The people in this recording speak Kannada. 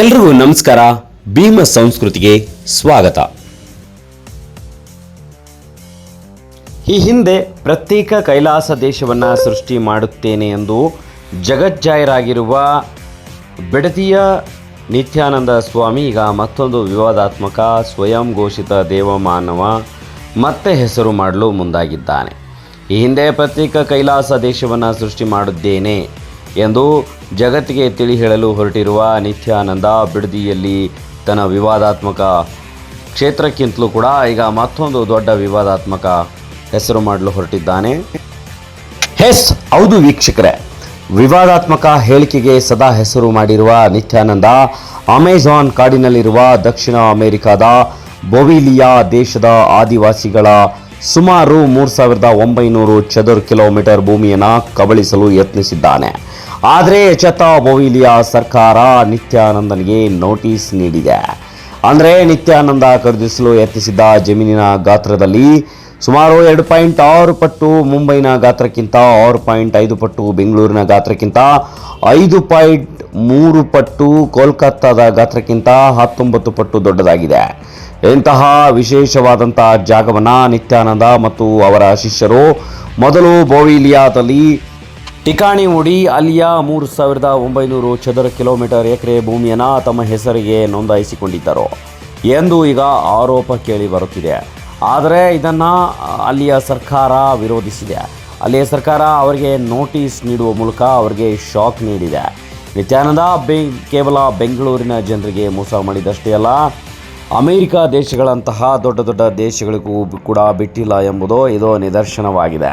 ಎಲ್ರಿಗೂ ನಮಸ್ಕಾರ. ಭೀಮ ಸಂಸ್ಕೃತಿಗೆ ಸ್ವಾಗತ. ಈ ಹಿಂದೆ ಪ್ರತ್ಯೇಕ ಕೈಲಾಸ ದೇಶವನ್ನು ಸೃಷ್ಟಿ ಮಾಡುತ್ತೇನೆ ಎಂದು ಜಗಜ್ಜಾಯರಾಗಿರುವ ಬಿಡದಿಯ ನಿತ್ಯಾನಂದ ಸ್ವಾಮಿ, ಈಗ ಮತ್ತೊಂದು ವಿವಾದಾತ್ಮಕ ಸ್ವಯಂ ಘೋಷಿತ ದೇವಮಾನವ ಮತ್ತೆ ಹೆಸರು ಮಾಡಲು ಮುಂದಾಗಿದ್ದಾನೆ. ಈ ಹಿಂದೆ ಪ್ರತ್ಯೇಕ ಕೈಲಾಸ ದೇಶವನ್ನು ಸೃಷ್ಟಿ ಮಾಡುತ್ತೇನೆ. ಎಂದು ಜಗತ್ತಿಗೆ ತಿಳಿ ಹೇಳಲು ಹೊರಟಿರುವ ನಿತ್ಯಾನಂದ ಬಿಡದಿಯಲ್ಲಿ ತನ್ನ ವಿವಾದಾತ್ಮಕ ಕ್ಷೇತ್ರಕ್ಕಿಂತಲೂ ಕೂಡ ಈಗ ಮತ್ತೊಂದು ದೊಡ್ಡ ವಿವಾದಾತ್ಮಕ ಹೆಸರು ಮಾಡಲು ಹೊರಟಿದ್ದಾನೆ. ಹೆಸ್ ಹೌದು ವೀಕ್ಷಕರೇ. ವಿವಾದಾತ್ಮಕ ಹೇಳಿಕೆಗೆ ಸದಾ ಹೆಸರು ಮಾಡಿರುವ ನಿತ್ಯಾನಂದ ಅಮೆಜಾನ್ ಕಾಡಿನಲ್ಲಿರುವ ದಕ್ಷಿಣ ಅಮೆರಿಕಾದ ಬೊವಿಲಿಯಾ ದೇಶದ ಆದಿವಾಸಿಗಳ ಸುಮಾರು ಮೂರು ಸಾವಿರದ ಒಂಬೈನೂರು ಚದುರ್ ಕಿಲೋಮೀಟರ್ ಭೂಮಿಯನ್ನು ಕಬಳಿಸಲು ಯತ್ನಿಸಿದ್ದಾನೆ. ಆದರೆ ಎಚ್ಚೆತ್ತ ಬೋವಿಲಿಯ ಸರ್ಕಾರ ನಿತ್ಯಾನಂದನಿಗೆ ನೋಟಿಸ್ ನೀಡಿದೆ. ಅಂದರೆ ನಿತ್ಯಾನಂದ ಖರೀದಿಸಲು ಯತ್ನಿಸಿದ್ದ ಜಮೀನಿನ ಗಾತ್ರದಲ್ಲಿ ಸುಮಾರು ಎರಡು ಪಾಯಿಂಟ್ ಆರು ಪಟ್ಟು ಮುಂಬೈನ ಗಾತ್ರಕ್ಕಿಂತ, ಆರು ಪಾಯಿಂಟ್ ಐದು ಪಟ್ಟು ಬೆಂಗಳೂರಿನ ಗಾತ್ರಕ್ಕಿಂತ, ಐದು ಪಾಯಿಂಟ್ ಮೂರು ಪಟ್ಟು ಕೋಲ್ಕತ್ತಾದ ಗಾತ್ರಕ್ಕಿಂತ ಹತ್ತೊಂಬತ್ತು ಪಟ್ಟು ದೊಡ್ಡದಾಗಿದೆ. ಇಂತಹ ವಿಶೇಷವಾದಂತಹ ಜಾಗವನ್ನು ನಿತ್ಯಾನಂದ ಮತ್ತು ಅವರ ಶಿಷ್ಯರು ಮೊದಲು ಬೋವಿಲಿಯಾದಲ್ಲಿ ಟಿಕಾಣಿ ಉಡಿ ಅಲ್ಲಿಯ ಮೂರು ಸಾವಿರದ ಒಂಬೈನೂರು ಚದರ ಕಿಲೋಮೀಟರ್ ಎಕರೆ ಭೂಮಿಯನ್ನು ತಮ್ಮ ಹೆಸರಿಗೆ ನೋಂದಾಯಿಸಿಕೊಂಡಿದ್ದರು ಎಂದು ಈಗ ಆರೋಪ ಕೇಳಿ ಬರುತ್ತಿದೆ. ಆದರೆ ಇದನ್ನು ಅಲ್ಲಿಯ ಸರ್ಕಾರ ವಿರೋಧಿಸಿದೆ. ಅಲ್ಲಿಯ ಸರ್ಕಾರ ಅವರಿಗೆ ನೋಟಿಸ್ ನೀಡುವ ಮೂಲಕ ಅವರಿಗೆ ಶಾಕ್ ನೀಡಿದೆ. ನಿತ್ಯಾನಂದ ಬೆ ಕೇವಲ ಬೆಂಗಳೂರಿನ ಜನರಿಗೆ ಮೋಸ ಮಾಡಿದಷ್ಟೇ ಅಲ್ಲ, ಅಮೆರಿಕ ದೇಶಗಳಂತಹ ದೊಡ್ಡ ದೊಡ್ಡ ದೇಶಗಳಿಗೂ ಕೂಡ ಬಿಟ್ಟಿಲ್ಲ ಎಂಬುದು ಇದು ನಿದರ್ಶನವಾಗಿದೆ.